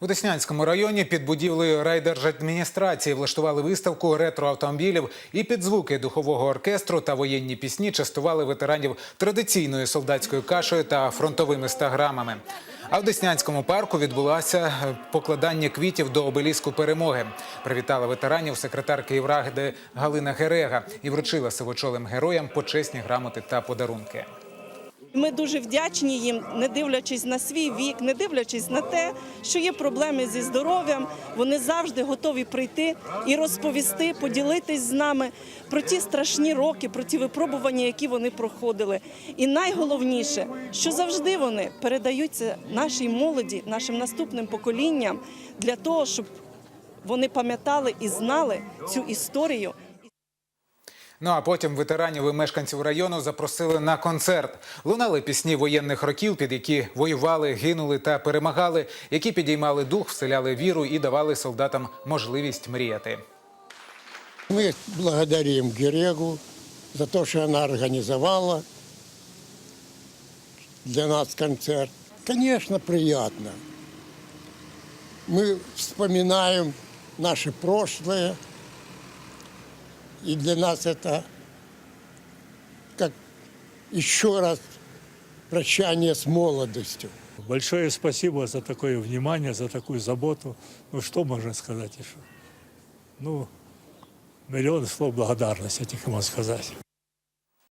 У Деснянському районі під будівлею райдержадміністрації влаштували виставку ретроавтомобілів і під звуки духового оркестру та воєнні пісні частували ветеранів традиційною солдатською кашею та фронтовими стаграмами. А в Деснянському парку відбулося покладання квітів до обеліску перемоги. Привітала ветеранів секретар Київради Галина Герега і вручила сивочолим героям почесні грамоти та подарунки. Ми дуже вдячні їм, не дивлячись на свій вік, не дивлячись на те, що є проблеми зі здоров'ям. Вони завжди готові прийти і розповісти, поділитись з нами про ті страшні роки, про ті випробування, які вони проходили. І найголовніше, що завжди вони передають це нашій молоді, нашим наступним поколінням для того, щоб вони пам'ятали і знали цю історію. Ну а потім ветеранів і мешканців району запросили на концерт. Лунали пісні воєнних років, під які воювали, гинули та перемагали, які підіймали дух, вселяли віру і давали солдатам можливість мріяти. Мы благодарим Герегу за то, что она организовала для нас концерт. Конечно, приятно. Мы вспоминаем наше прошлое, и для нас это как еще раз прощание с молодостью. Большое спасибо за такое внимание, за такую заботу. Ну, что можно сказать еще? Ну, миллион слов благодарности, я тільки можу сказати.